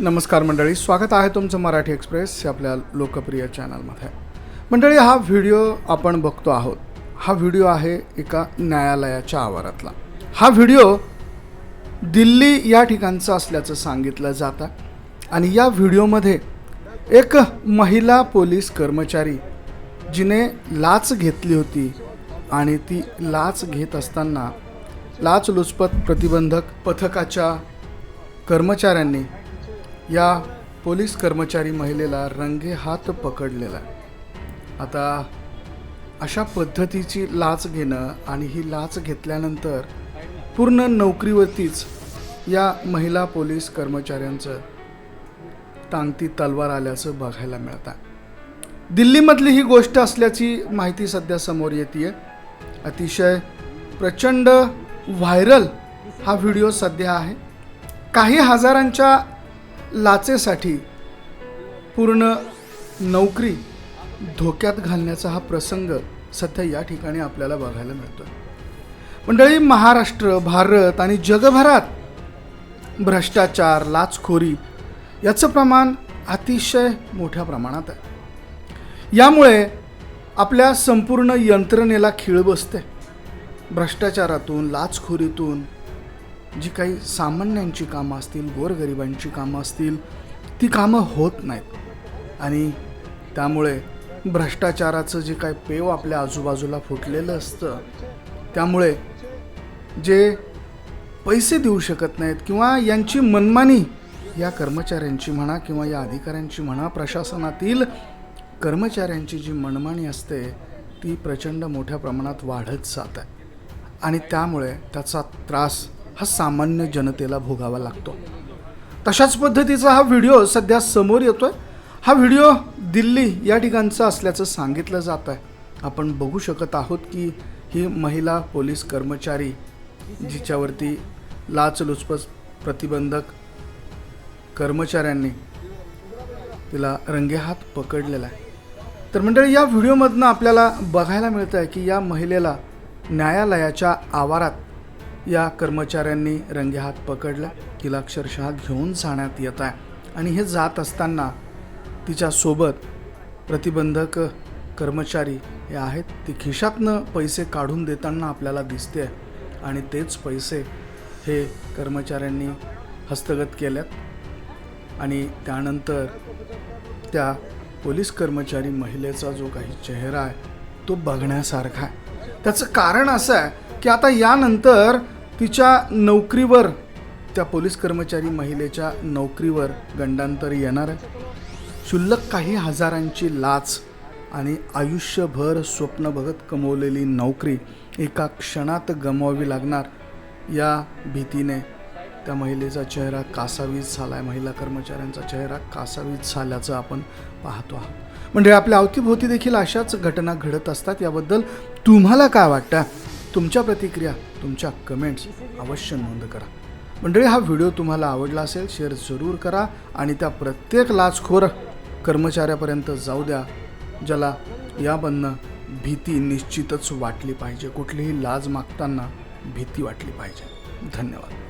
नमस्कार मंडळी स्वागत आहे तुमचं मराठी एक्सप्रेस आपल्या लोकप्रिय चॅनलमध्ये. मंडळी हा व्हिडिओ आपण बघतो आहोत. हा व्हिडिओ आहे एका न्यायालयाच्या आवारातला. हा व्हिडिओ दिल्ली या ठिकाणचा असल्याचं सांगितलं जातं आणि या व्हिडिओमध्ये एक महिला पोलीस कर्मचारी जिने लाच घेतली होती आणि ती लाच घेत असताना लाचलुचपत प्रतिबंधक पथकाच्या कर्मचाऱ्यांनी या पोलीस कर्मचारी महिलेला रंगे हात पकडलेला. आता अशा पद्धतीची लाच घेणं आणि ही लाच घेतल्यानंतर पूर्ण नोकरीवरतीच या महिला पोलीस कर्मचाऱ्यांचं टांगती तलवार आल्याचं बघायला मिळतं. दिल्लीमधली ही गोष्ट असल्याची माहिती सध्या समोर येते अतिशय प्रचंड व्हायरल हा व्हिडिओ सध्या आहे. काही हजारांच्या लाचेसाठी पूर्ण नोकरी धोक्यात घालण्याचा हा प्रसंग सध्या या ठिकाणी आपल्याला बघायला मिळतो मंडळी महाराष्ट्र भारत आणि जगभरात भ्रष्टाचार लाचखोरी याचं प्रमाण अतिशय मोठ्या प्रमाणात आहे. यामुळे आपल्या संपूर्ण यंत्रणेला खीळ बसते. भ्रष्टाचारातून लाचखोरीतून जी काही सामान्यांची कामं असतील गोरगरिबांची कामं असतील ती कामं होत नाहीत. आणि त्यामुळे भ्रष्टाचाराचं जे काही पेव आपल्या आजूबाजूला फुटलेलं असतं त्यामुळे जे पैसे देऊ शकत नाहीत किंवा यांची मनमानी या कर्मचाऱ्यांची म्हणा किंवा या अधिकाऱ्यांची म्हणा प्रशासनातील कर्मचाऱ्यांची जी मनमानी असते ती प्रचंड मोठ्या प्रमाणात वाढत जात आहे. आणि त्यामुळे त्याचा त्रास हा सामान्य जनतेला भोगावा लागतो. तशाच पद्धतीचा हा व्हिडिओ सध्या समोर येतो आहे हा व्हिडिओ दिल्ली या ठिकाणचा असल्याचं सांगितलं जात आहे आपण बघू शकत आहोत की ही महिला पोलीस कर्मचारी जिच्यावरती लाचलुचपत प्रतिबंधक कर्मचाऱ्यांनी तिला रंगेहात पकडलेला आहे. तर मंडळी या व्हिडिओमधनं आपल्याला बघायला मिळतं आहे की या महिलेला न्यायालयाच्या आवारात या कर्मचाऱ्यांनी रंगेहात पकडलं. तिला अक्षरशः घेऊन जाण्यात येत आहे. आणि हे जात असताना तिच्यासोबत प्रतिबंधक कर्मचारी हे आहेत. ती खिशातनं पैसे काढून देताना आपल्याला दिसते. आणि तेच पैसे हे कर्मचाऱ्यांनी हस्तगत केल्यात. आणि त्यानंतर त्या पोलीस कर्मचारी महिलेचा जो काही चेहरा आहे तो बघण्यासारखा आहे. त्याचं कारण असं आहे की आता यानंतर तिच्या नोकरीवर त्या पोलीस कर्मचारी महिलेच्या नोकरीवर गंडांतर येणार. आहे क्षुल्लक काही हजारांची लाच आणि आयुष्यभर स्वप्न बघत कमवलेली नोकरी एका क्षणात गमवावी लागणार. या भीतीने त्या महिलेचा चेहरा कासावीस झाला आहे महिला कर्मचाऱ्यांचा चेहरा कासावीस झाल्याचं आपण पाहतो आहोत. म्हणजे आपल्या अवतीभोवती देखील अशाच घटना घडत असतात. याबद्दल तुम्हाला काय वाटतं? तुमच्या प्रतिक्रिया तुमच्या कमेंट्स अवश्य नोंद करा. मंडळी हा व्हिडिओ तुम्हाला आवडला असेल शेअर जरूर करा आणि त्या प्रत्येक लाचखोर कर्मचाऱ्यापर्यंत जाऊ द्या ज्याला यामधनं भीती निश्चितच वाटली पाहिजे. कुठलीही लाज मागताना भीती वाटली पाहिजे. धन्यवाद.